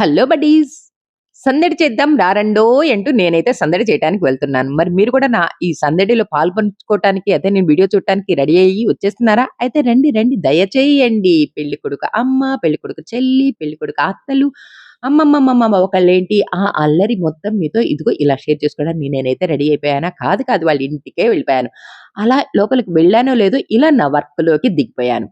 Hello buddies. సందడి చేద్దాం రారండో అంటూ నేనైతే సందడి చేయడానికి వెళ్తున్నాను. మరి మీరు కూడా నా ఈ సందడిలో పాల్పంచుకోవటానికి అయితే నేను వీడియో చూడటానికి రెడీ అయ్యి వచ్చేస్తున్నారా? అయితే రండి రండి దయచేయండి. పెళ్ళి కొడుకు అమ్మ పెళ్ళి కొడుకు చెల్లి పెళ్ళి కొడుకు అత్తలు. అమ్మమ్మమ్మమ్మ ఒకళ్ళేంటి? ఆ అల్లరి మొత్తం మీతో ఇదిగో ఇలా షేర్ చేసుకోవడానికి నేనైతే రెడీ అయిపోయానా? కాదు కాదు వాళ్ళ ఇంటికే వెళ్ళిపోయాను. అలా లోపలికి వెళ్ళానో లేదో ఇలా నా వర్క్లోకి దిగిపోయాను.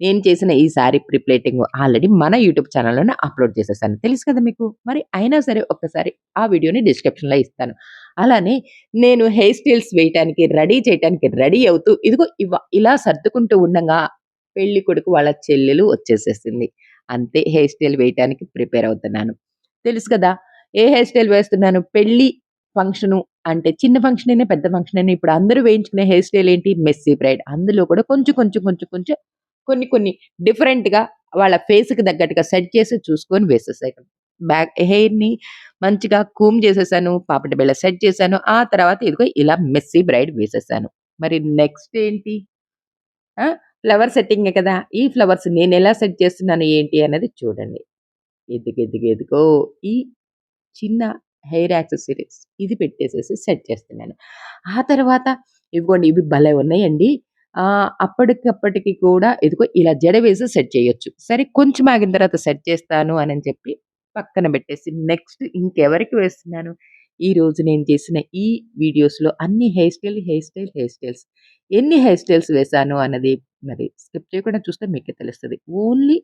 నేను చేసిన ఈ సారీ ప్రిప్లేటింగ్ ఆల్రెడీ మన యూట్యూబ్ ఛానల్లోనే అప్లోడ్ చేసేసాను. తెలుసు కదా మీకు? మరి అయినా సరే ఒక్కసారి ఆ వీడియోని డిస్క్రిప్షన్లో ఇస్తాను. అలానే నేను హెయిర్ స్టైల్స్ వేయటానికి రెడీ చేయటానికి రెడీ అవుతూ ఇదిగో ఇవ ఇలా సర్దుకుంటూ ఉండగా పెళ్ళి కొడుకు వాళ్ళ చెల్లెలు వచ్చేసేసింది. అంతే హెయిర్ స్టైల్ వేయటానికి ప్రిపేర్ అవుతున్నాను. తెలుసు కదా? ఏ హెయిర్ స్టైల్ వేస్తున్నాను? పెళ్ళి ఫంక్షను అంటే చిన్న ఫంక్షన్ అయినా పెద్ద ఫంక్షన్ అయినా ఇప్పుడు అందరూ వేయించుకునే హెయిర్ స్టైల్ ఏంటి? Messy braid. అందులో కూడా కొంచెం కొంచెం కొంచెం కొంచెం కొన్ని కొన్ని డిఫరెంట్‌గా వాళ్ళ ఫేస్‌కి తగ్గట్టుగా సెట్ చేసి చూసుకొని వేసేసాను. బ్యాక్ హెయిర్‌ని మంచిగా కూమ్ చేసేసాను. పాపటి బిళ్ళ సెట్ చేశాను. ఆ తర్వాత ఇదిగో ఇలా మెస్సీ బ్రైడ్ వేసేసాను. మరి నెక్స్ట్ ఏంటి? ఫ్లవర్ సెట్టింగే కదా! ఈ ఫ్లవర్స్ నేను ఎలా సెట్ చేస్తున్నాను ఏంటి అనేది చూడండి. ఎదుగు ఎదుగు ఎదుగో ఈ చిన్న హెయిర్ యాక్సెసరీస్ ఇది పెట్టేసేసి సెట్ చేస్తున్నాను. ఆ తర్వాత ఇవ్వండి ఇవి భలే ఉన్నాయండి. అప్పటికప్పటికి కూడా ఇదిగో ఇలా జడ వేసి సెట్ చేయొచ్చు. సరే కొంచెం ఆగిన తర్వాత సెట్ చేస్తాను అని చెప్పి పక్కన పెట్టేసి నెక్స్ట్ ఇంకెవరికి వేస్తున్నాను, ఈ రోజు నేను చేసిన ఈ వీడియోస్‌లో అన్ని hair style, hair style, hair styles. ఎన్ని హెయిర్ స్టైల్స్ వేశాను అన్నది మరి స్కిప్ చేయకుండా చూస్తే మీకే తెలుస్తుంది ఓన్లీ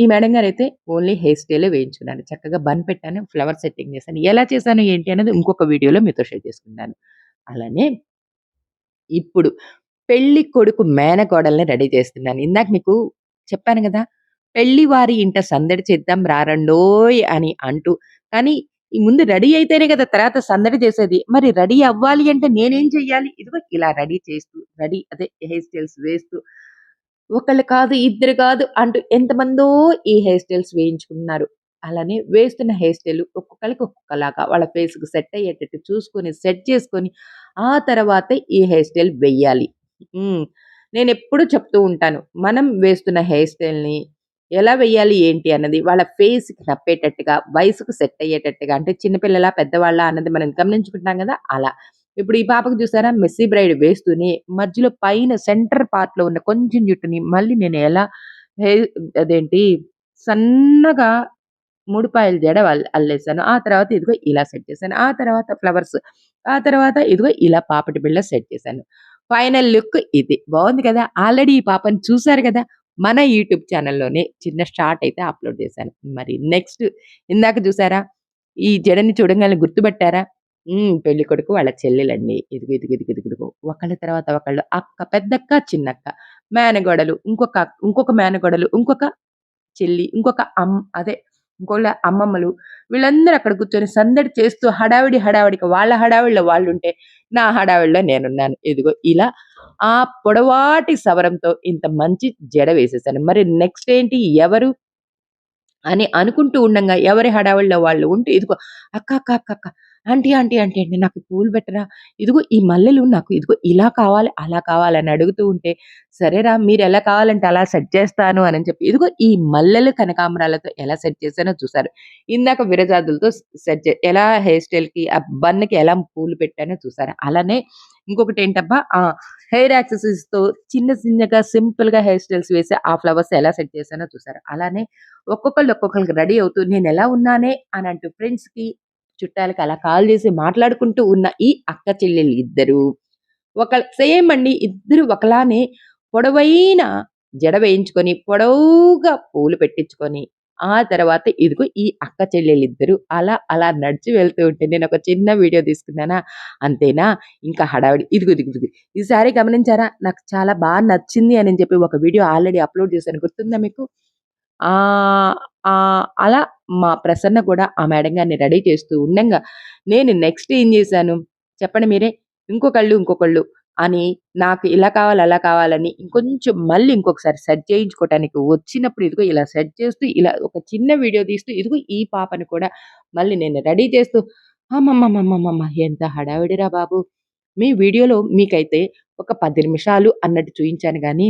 ఈ మేడం గారైతే ఓన్లీ హెయిర్ స్టైలే వేయించుకున్నాను. చక్కగా బన్ పెట్టాను, ఫ్లవర్ సెట్టింగ్ చేశాను. ఎలా చేశాను ఏంటి అనేది ఇంకొక వీడియోలో మీతో షేర్ చేసుకున్నాను అలానే ఇప్పుడు పెళ్ళి కొడుకు మేనకోడల్ని రెడీ చేస్తున్నాను. ఇందాక మీకు చెప్పాను కదా పెళ్ళి వారి ఇంట సందడి చేద్దాం రారండోయ్ అని అంటూ. కానీ ఈ ముందు రెడీ అయితేనే కదా తర్వాత సందడి చేసేది. మరి రెడీ అవ్వాలి అంటే నేనేం చెయ్యాలి? ఇదిగో ఇలా రెడీ చేస్తూ, రెడీ అదే హెయిర్ స్టైల్స్ వేస్తూ, ఒకళ్ళు కాదు, ఇద్దరు కాదు అంటూ ఎంతమందో ఈ హెయిర్ స్టైల్స్ వేయించుకున్నారు. అలానే వేస్తున్న హెయిర్ స్టైల్ ఒక్కొక్కరికి ఒక్కొక్కలాగా వాళ్ళ ఫేస్‌కి సెట్ అయ్యేటట్టు చూసుకొని, సెట్ చేసుకొని, ఆ తర్వాతే ఈ హెయిర్ స్టైల్ వెయ్యాలి. హ్మ్. నేనెప్పుడూ చెప్తూ ఉంటాను. మనం వేస్తున్న హెయిర్ స్టైల్‌ని ఎలా వేయాలి ఏంటి అన్నది వాళ్ళ ఫేస్‌కి నప్పేటట్టుగా, వయసుకు సెట్ అయ్యేటట్టుగా అంటే చిన్న పిల్లలా, పెద్దవాళ్ళా అన్నది మనం గమనించుకుంటాం గదా! అలా. ఇప్పుడు ఈ పాపకి చూసారా మెస్సీ బ్రైడ్ వేస్తూనే మధ్యలో పైన సెంటర్ పార్ట్‌లో ఉన్న కొంచెం జుట్టుని మళ్ళీ నేను ఎలా హెయిర్ అదేంటి సన్నగా ముడిపాయల జడ అల్ అల్లేసాను. ఆ తర్వాత ఇదిగో ఇలా సెట్ చేశాను. ఆ తర్వాత ఫ్లవర్స్. ఆ తర్వాత ఇదిగో ఇలా పాపిడి బిళ్ళ సెట్ చేశాను. ఫైనల్ లుక్ ఇది. బాగుంది కదా! ఆల్రెడీ ఈ పాపని చూసారు కదా మన యూట్యూబ్ ఛానల్‌లోనే చిన్న షార్ట్ అయితే అప్‌లోడ్ చేశాను. మరి నెక్స్ట్ ఇందాక చూసారా? ఈ జడని చూడంగానే గుర్తుపెట్టారా పెళ్ళి కొడుకు వాళ్ళ చెల్లెలండి. ఇదిగు ఇదిగు ఇదిగు ఇదిగో, ఒకళ్ళ తర్వాత ఒకళ్ళు అక్క, పెద్దక్క, చిన్నక్క, మేనగోడలు ఇంకొక ఇంకొక మేనగోడలు ఇంకొక చెల్లి, ఇంకొక అమ్ అదే ఇంకోళ్ళ అమ్మమ్మలు వీళ్ళందరూ అక్కడ కూర్చొని సందడి చేస్తూ హడావిడి హడావిడికి వాళ్ళ హడావిడిలో వాళ్ళు ఉంటే నా హడావిడిలో నేనున్నాను. ఇదిగో ఇలా ఆ పొడవాటి సవరంతో ఇంత మంచి జడ వేసేసాను. మరి నెక్స్ట్ ఏంటి ఎవరు? అని అనుకుంటూ ఉండగా ఎవరి హడావిడిలో వాళ్ళు ఉంటే ఇదిగో అక్క, అక్క, అక్క, అక్క ఆంటీ, ఆంటీ, ఆంటీ అంటే నాకు పూలు పెట్టరా? ఇదిగో ఈ మల్లెలు నాకు ఇదిగో ఇలా కావాలి, అలా కావాలని అడుగుతూ ఉంటే, సరేరా మీరు ఎలా కావాలంటే అలా సెట్ చేస్తాను అని చెప్పి ఇదిగో ఈ మల్లెలు కనకాంబరాలతో ఎలా సెట్ చేశానో చూసారు. ఇందాక విరజాదులతో సెట్ చే ఎలా హెయిర్ స్టైల్‌కి ఆ బన్‌కి ఎలా పూలు పెట్టానో చూసారు అలానే ఇంకొకటేంటబ్బా ఆ! హెయిర్ యాక్సెసరీస్‌తో చిన్న చిన్నగా సింపుల్‌గా హెయిర్ స్టైల్స్ వేసి ఆ ఫ్లవర్స్ ఎలా సెట్ చేశానో చూసారు అలానే ఒక్కొక్కళ్ళు ఒక్కొక్కరికి రెడీ అవుతూ నేను ఎలా ఉన్నానే అని అంటూ ఫ్రెండ్స్‌కి, చుట్టాలకి అలా కాల్ చేసి మాట్లాడుకుంటూ ఉన్న ఈ అక్క చెల్లెలు ఇద్దరు ఒక సేమ్ అండి. ఇద్దరు ఒకలానే పొడవైన జడ వేయించుకొని, పొడవుగా పూలు పెట్టించుకొని, ఆ తర్వాత ఇదిగో ఈ అక్క చెల్లెలిద్దరూ అలా అలా నడిచి వెళ్తూ ఉంటే ఒక చిన్న వీడియో తీసుకున్నానా, అంతేనా ఇంకా హడావిడి ఇదిగో, ఇదిగో, ఇదిగో ఈసారి గమనించారా? నాకు చాలా బాగా నచ్చింది అని చెప్పి ఒక వీడియో ఆల్రెడీ అప్‌లోడ్ చేశాను గుర్తుందా మీకు? అలా మా ప్రసన్న కూడా ఆ మేడం గారిని రెడీ చేస్తూ ఉండంగా, నేను నెక్స్ట్ ఏం చేశాను చెప్పండి మీరే? ఇంకొకళ్ళు, ఇంకొకళ్ళు అని నాకు ఇలా కావాలి, అలా కావాలని ఇంకొంచెం మళ్ళీ ఇంకొకసారి సెట్ చేయించుకోవటానికి వచ్చినప్పుడు ఇదిగో ఇలా సెట్ చేస్తూ ఇలా ఒక చిన్న వీడియో తీస్తూ ఇదిగో ఈ పాపని కూడా మళ్ళీ నేను రెడీ చేస్తూ అమ్మమ్మమ్మమ్మమ్మ ఎంత హడావిడిరా బాబు! మీ వీడియోలో మీకైతే ఒక పది నిమిషాలు అన్నట్టు చూయించాను కానీ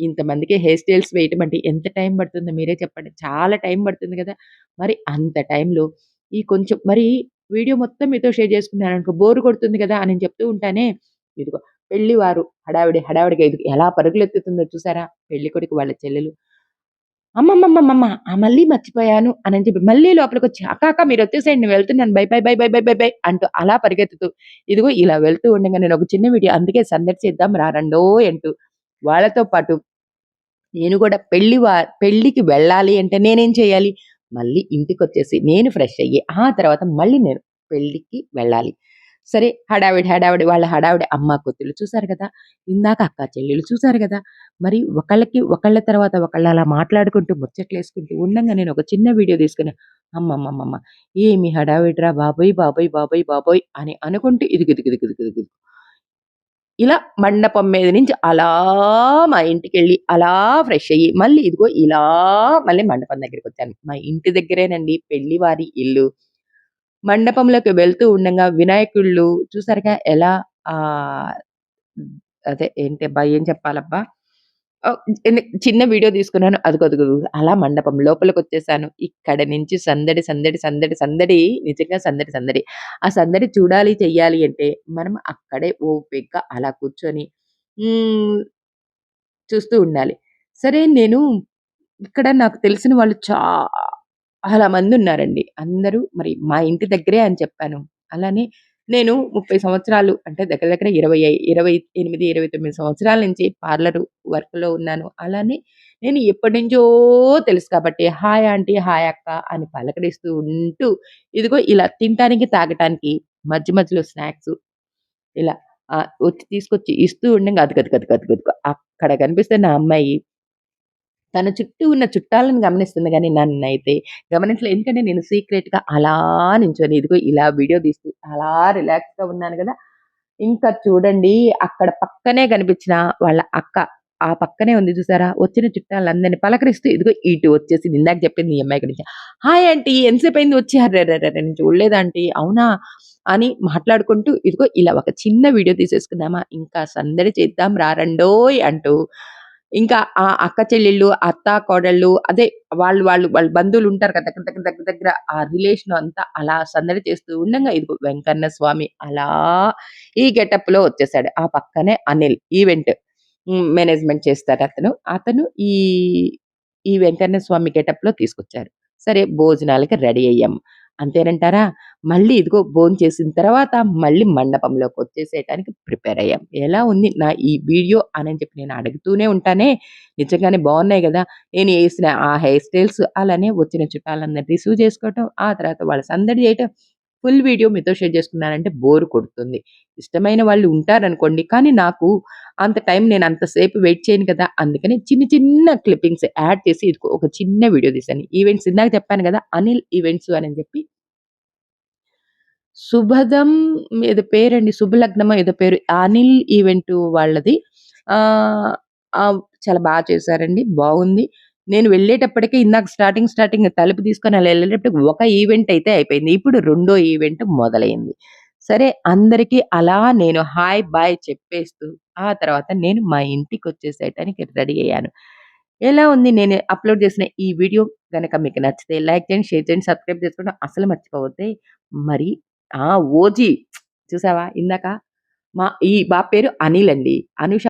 ఇంతమందికి హెయిర్ స్టైల్స్ వేయటం అంటే ఎంత టైం పడుతుందో మీరే చెప్పండి. చాలా టైం పడుతుంది కదా మరి అంత టైంలో ఈ కొంచెం మరి వీడియో మొత్తం మీతో షేర్ చేసుకున్నాను అనుకో బోర్ కొడుతుంది కదా అని చెప్తూ ఉంటానే. ఇదిగో పెళ్ళివారు హడావిడి హడావిడిగా ఇది ఎలా పరుగులు ఎత్తుతుందో చూసారా? పెళ్ళి కొడుకు వాళ్ళ చెల్లెలు. అమ్మమ్మమ్మమ్మమ్మ! ఆ! మళ్ళీ మర్చిపోయాను అని చెప్పి మళ్ళీ లోపలికి వచ్చి అక్కాక మీరు వచ్చేసేయండి నేను వెళ్తున్నాను. Bye bye bye bye bye bye bye అంటూ అలా పరిగెత్తుతూ ఇదిగో ఇలా వెళ్తూ ఉండగా నేను ఒక చిన్న వీడియో అందుకే సందడి చేద్దాం రారండోయ్ అంటూ వాళ్ళతో పాటు నేను కూడా పెళ్ళి వా పెళ్ళికి వెళ్ళాలి అంటే నేనేం చేయాలి? మళ్ళీ ఇంటికొచ్చేసి నేను ఫ్రెష్ అయ్యి ఆ తర్వాత మళ్ళీ నేను పెళ్ళికి వెళ్ళాలి. సరే హడావిడి, హడావిడి వాళ్ళ హడావిడి అమ్మ కొత్తులు చూశారు కదా ఇందాక అక్క చెల్లెలు చూశారు కదా మరి ఒకళ్ళకి ఒకళ్ళ తర్వాత ఒకళ్ళు అలా మాట్లాడుకుంటూ ముచ్చట్లేసుకుంటూ ఉండంగా నేను ఒక చిన్న వీడియో తీసుకుని అమ్మమ్మమ్మమ్మ! ఏమి హడావిడిరా బాబోయ్! బాబోయ్! బాబోయ్! బాబోయ్! అని అనుకుంటూ ఇదిగిదిగిదిగిదిగిదిగి ఇలా మండపం మీద నుంచి అలా మా ఇంటికి వెళ్ళి అలా ఫ్రెష్ అయ్యి మళ్ళీ ఇదిగో ఇలా మళ్ళీ మండపం దగ్గరికొచ్చాను. మా ఇంటి దగ్గరేనండి పెళ్ళి వారి ఇల్లు. మండపంలోకి వెళ్తూ ఉండంగా వినాయకుళ్ళు చూసారుగా ఎలా ఆ అదే అబ్బా ఏం చెప్పాలబ్బా! చిన్న వీడియో తీసుకున్నాను. అదిగో అలా మండపం లోపలికి వచ్చేసాను ఇక్కడ నుంచి సందడి, సందడి, సందడి, సందడి నిజంగా సందడి, సందడి. ఆ సందడి చూడాలి, చెయ్యాలి అంటే మనం అక్కడే ఓపికగా అలా కూర్చొని చూస్తూ ఉండాలి. సరే నేను ఇక్కడ నాకు తెలిసిన వాళ్ళు చాలా మంది ఉన్నారండి అందరూ మరి మా ఇంటి దగ్గరే అని చెప్పాను. అలానే నేను 30 సంవత్సరాలు అంటే దగ్గర దగ్గర 20 28, 29 సంవత్సరాల నుంచి పార్లర్ వర్క్‌లో ఉన్నాను. అలానే నేను ఎప్పటినుంచో తెలుసు కాబట్టి హాయ్ ఆంటీ, హాయ్ అక్క అని పలకరిస్తూ ఉంటూ ఇదిగో ఇలా తినటానికి, తాగటానికి మధ్య మధ్యలో స్నాక్స్ ఇలా వచ్చి తీసుకొచ్చి ఇస్తూ ఉండగా అదిగదిగదిగదిగదిగో అక్కడ నా అమ్మాయి తన చుట్టూ ఉన్న చుట్టాలను గమనిస్తుంది కానీ నన్ను అయితే గమనించలేదు. ఎందుకంటే నేను సీక్రెట్‌గా అలా నించొని ఇదిగో ఇలా వీడియో తీస్తూ అలా రిలాక్స్‌గా ఉన్నాను కదా ఇంకా చూడండి అక్కడ పక్కనే కనిపించిన వాళ్ళ అక్క ఆ పక్కనే ఉంది చూసారా? వచ్చిన చుట్టాలందరిని పలకరిస్తూ ఇదిగో ఇటు వచ్చేసి ఇందాక చెప్పింది ఈ అమ్మాయి గురించి. హాయ్ ఆంటీ ఎంతసేపయింది వచ్చి? అర్రెర్రెర్రె! నేను చూడలేదు ఆంటీ. అవునా? అని మాట్లాడుకుంటూ ఇదిగో ఇలా ఒక చిన్న వీడియో తీసేసుకుందామా, ఇంకా సందడి చేద్దాం రారండోయ్ అంటూ ఇంకా ఆ అక్క చెల్లెళ్ళు, అత్త, కోడళ్ళు అదే వాళ్ళు వాళ్ళు వాళ్ళ బంధువులుంటారు కదా! దగ్గర దగ్గర దగ్గర దగ్గర ఆ రిలేషన్ అంతా అలా సందడి చేస్తూ ఉండంగా ఇదిగో వెంకన్న స్వామి అలా ఈ గెటప్లో వచ్చేసాడు. ఆ పక్కనే అనిల్ ఈవెంట్ మేనేజ్‌మెంట్ చేస్తాడు అతను అతను ఈ ఈ వెంకన్న స్వామి గెటప్లో తీసుకొచ్చారు. సరే భోజనాలకి రెడీ అయ్యాం. అంతేనంటారా? మళ్ళీ ఇదిగో భోంచేసిన తర్వాత మళ్ళీ మండపంలోకి వచ్చేసేయటానికి ప్రిపేర్ అయ్యాం. ఎలా ఉంది నా ఈ వీడియో అని చెప్పి నేను అడుగుతూనే ఉంటానే. నిజంగానే బాగున్నాయి కదా నేను వేసిన ఆ హెయిర్ స్టైల్స్ అలానే వచ్చిన చుట్టాలందరిని రిసీవ్ చేసుకోవటం, ఆ తర్వాత వాళ్ళ సందడి చేయటం ఫుల్ వీడియో మీతో షేర్ చేసుకున్నానంటే బోర్ కొడుతుంది. ఇష్టమైన వాళ్ళు ఉంటారనుకోండి. కానీ నాకు అంత టైం నేను అంతసేపు వెయిట్ చేయను కదా! అందుకని చిన్న చిన్న క్లిప్పింగ్స్ యాడ్ చేసి ఇదిగో ఒక చిన్న వీడియో తీశాను. ఈవెంట్స్ ఇందాక చెప్పాను కదా అనిల్ ఈవెంట్స్ అని చెప్పి శుభదం ఏదో పేరండి. శుభలగ్నమో ఏదో పేరు. అనిల్ ఈవెంట్ వాళ్ళది. చాలా బాగా చేశారండి. బాగుంది. నేను వెళ్ళేటప్పటికి ఇందాక స్టార్టింగ్, స్టార్టింగ్ తలుపు తీసుకొని అలా వెళ్ళేటప్పటికి ఒక ఈవెంట్ అయితే అయిపోయింది. ఇప్పుడు రెండో ఈవెంట్ మొదలైంది. సరే అందరికి అలా నేను హాయ్, బాయ్ చెప్పేస్తూ ఆ తర్వాత నేను మా ఇంటికి ఇంటికొచ్చేసేయటానికి రెడీ అయ్యాను. ఎలా ఉంది నేను అప్‌లోడ్ చేసిన ఈ వీడియో గనక మీకు నచ్చితే లైక్ చేయండి, షేర్ చేయండి, సబ్స్క్రైబ్ చేసుకోవడం అసలు మర్చిపోవద్దే. మరి ఆ! ఓజీ చూసావా ఇందాక మా ఈ బాబు పేరు అనిల్ అండి. అనుష